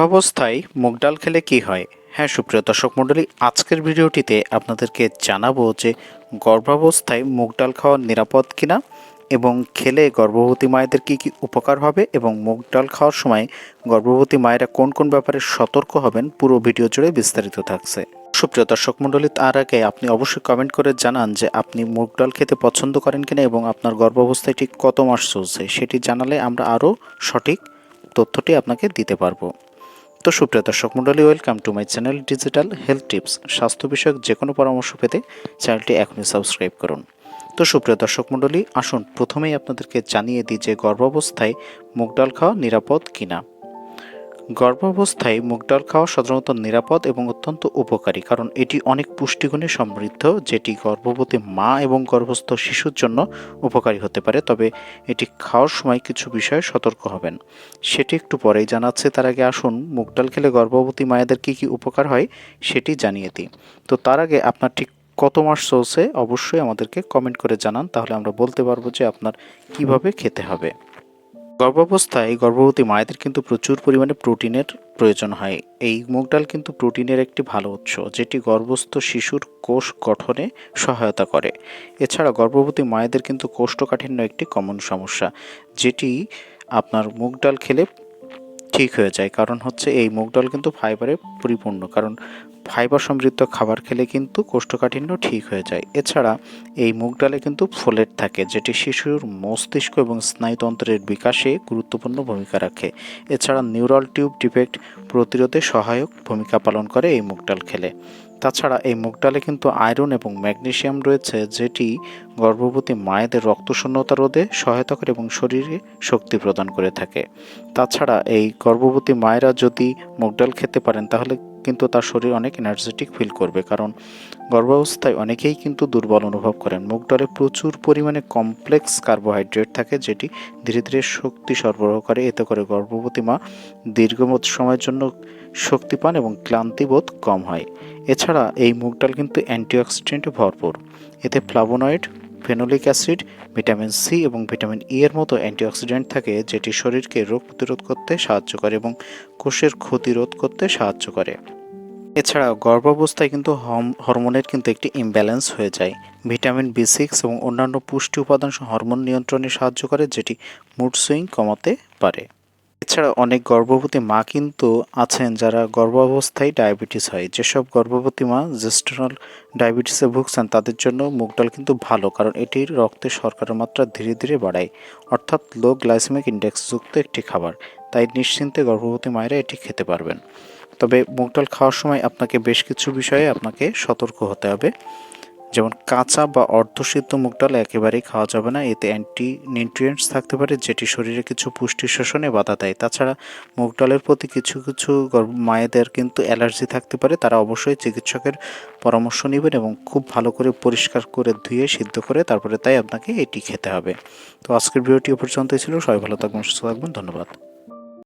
গর্ভাবস্থায় মুগ ডাল খেলে কি হয়? হ্যাঁ সুপ্রিয় দর্শক মণ্ডলী, আজকের ভিডিওটিতে আপনাদেরকে জানাব যে গর্ভাবস্থায় মুগ ডাল খাওয়া নিরাপদ কিনা এবং খেলে গর্ভবতী মায়েদের কি কি উপকার হবে এবং মুগ ডাল খাওয়ার সময় গর্ভবতী মায়েরা কোন কোন ব্যাপারে সতর্ক হবেন পুরো ভিডিও জুড়ে বিস্তারিত থাকছে। সুপ্রিয় দর্শক মণ্ডলী, তার আগে আপনি অবশ্যই কমেন্ট করে জানান যে আপনি মুগ ডাল খেতে পছন্দ করেন কিনা এবং আপনার গর্ভাবস্থায় ঠিক কত মাস চলছে, সেটি জানালে আমরা আরও সঠিক তথ্যটি আপনাকে দিতে পারব। তো সুপ্রিয় দর্শক মণ্ডলী welcome to my channel digital health tips স্বাস্থ্য বিষয়ক যে কোনো পরামর্শ পেতে চ্যানেলটি এখনই সাবস্ক্রাইব করুন। তো সুপ্রিয় দর্শক মণ্ডলী, আসুন প্রথমেই আপনাদেরকে জানিয়ে দিই যে গর্ভাবস্থায় মুগ ডাল খাওয়া নিরাপদ কিনা। গর্ভাবস্থায় মুগ ডাল খাওয়া সাধারণত নিরাপদ এবং অত্যন্ত উপকারী, কারণ এটি অনেক পুষ্টিগুণে সমৃদ্ধ, যেটি গর্ভবতী মা এবং গর্ভস্থ শিশুর জন্য উপকারী হতে পারে। তবে এটি খাওয়ার সময় কিছু বিষয়ে সতর্ক হবেন। সেটি একটু পরেই জানাচ্ছে। তার আগে আসুন, মুগ ডাল খেলে গর্ভবতী মায়েদের কী কী উপকার হয় সেটি জানিয়ে দিই। তো তার আগে আপনার ঠিক কত মাস চলছে? অবশ্যই আমাদেরকে কমেন্ট করে জানান, তাহলে আমরা বলতে পারব যে আপনার কীভাবে খেতে হবে। গর্ভাবস্থায় গর্ভবতী মায়েদের কিন্তু প্রচুর পরিমাণে প্রোটিনের প্রয়োজন হয়। এই মুগ ডাল কিন্তু প্রোটিনের একটি ভালো উৎস, যেটি গর্ভস্থ শিশুর কোষ গঠনে সহায়তা করে। এছাড়া গর্ভবতী মায়েদের কিন্তু কোষ্ঠকাঠিন্য একটি কমন সমস্যা, যেটি আপনার মুগ ডাল খেলে ঠিক হয়ে যায়। কারণ হচ্ছে এই মুগ ডাল কিন্তু ফাইবারে পরিপূর্ণ। কারণ ফাইবার সমৃদ্ধ খাবার খেলে কিন্তু কোষ্ঠকাঠিন্য ঠিক হয়ে যায়। এছাড়া এই মুগ ডালে কিন্তু ফোলেট থাকে, যেটি শিশুর মস্তিষ্ক এবং স্নায়ুতন্ত্রের বিকাশে গুরুত্বপূর্ণ ভূমিকা রাখে। এছাড়া নিউরাল টিউব ডিফেক্ট প্রতিরোধে সহায়ক ভূমিকা পালন করে এই মুগ ডাল খেলে। তাছাড়া এই মুগ ডালে কিন্তু আয়রন এবং ম্যাগনেশিয়াম রয়েছে, যেটি গর্ভবতী মায়েদের রক্তশূন্যতা রোধে সহায়তা করে এবং শরীরে শক্তি প্রদান করে থাকে। তাছাড়া এই গর্ভবতী মায়েরা যদি মুগ ডাল খেতে পারেন, তাহলে কিন্তু তার শরীর অনেক এনার্জেটিক ফিল করবে, কারণ গর্ভাবস্থায় অনেকেই কিন্তু দুর্বল অনুভব করেন। মুগ ডালে প্রচুর পরিমাণে কমপ্লেক্স কার্বোহাইড্রেট থাকে, যেটি ধীরে ধীরে শক্তি সরবরাহ করে। এতে করে গর্ভবতী মা দীর্ঘমত সময়ের জন্য শক্তি পান এবং ক্লান্তিবোধ কম হয়। এছাড়া এই মুগ ডাল কিন্তু অ্যান্টিঅক্সিডেন্টে ভরপুর। এতে flavonoid phenolic acid, vitamin C এবং ভিটামিন ই এর মতো অ্যান্টিঅক্সিডেন্ট থাকে যেটি শরীরকে রোগ প্রতিরোধ করতে সাহায্য করে এবং কোষের ক্ষতি রোধ করতে সাহায্য করে। এছাড়া গর্ভাবস্থায় কিন্তু হরমোনের কিন্তু একটি ইমব্যালেন্স হয়ে যায়। ভিটামিন বি সিক্স এবং অন্যান্য পুষ্টি উপাদান হরমোন নিয়ন্ত্রণে সাহায্য করে, যেটি মুড সুইং কমাতে পারে। এছাড়া অনেক গর্ভবতী মা কিন্তু আছেন যারা গর্ভাবস্থায় ডায়াবেটিস হয়। যেসব গর্ভবতী মা জেস্টরল ডায়াবেটিসে ভুগছেন, তাদের জন্য মুগ ডাল কিন্তু ভালো, কারণ এটির রক্তে শর্করার মাত্রা ধীরে ধীরে বাড়ায়। অর্থাৎ লো গ্লাইসেমিক ইন্ডেক্সযুক্ত একটি খাবার। তাই নিশ্চিন্তে গর্ভবতী মায়েরা এটি খেতে পারবেন। তবে মুগ ডাল খাওয়ার সময় আপনাকে বেশ কিছু বিষয়ে আপনাকে সতর্ক হতে হবে। যেমন কাঁচা বা অর্ধসিদ্ধ মুগ ডাল একেবারেই খাওয়া যাবে না। এতে অ্যান্টি নিউট্রিয়েন্টস থাকতে পারে, যেটি শরীরে কিছু পুষ্টি শোষণে বাধা দেয়। তাছাড়া মুগ ডালের প্রতি কিছু কিছু মায়েদের কিন্তু অ্যালার্জি থাকতে পারে। তারা অবশ্যই চিকিৎসকের পরামর্শ নেবেন এবং খুব ভালো করে পরিষ্কার করে ধুয়ে, সিদ্ধ করে তারপরে তাই আপনাকে এটি খেতে হবে। তো আজকের ভিডিওটি পর্যন্তই ছিল। সবাই ভালো থাকবেন, সুস্থ থাকবেন। ধন্যবাদ।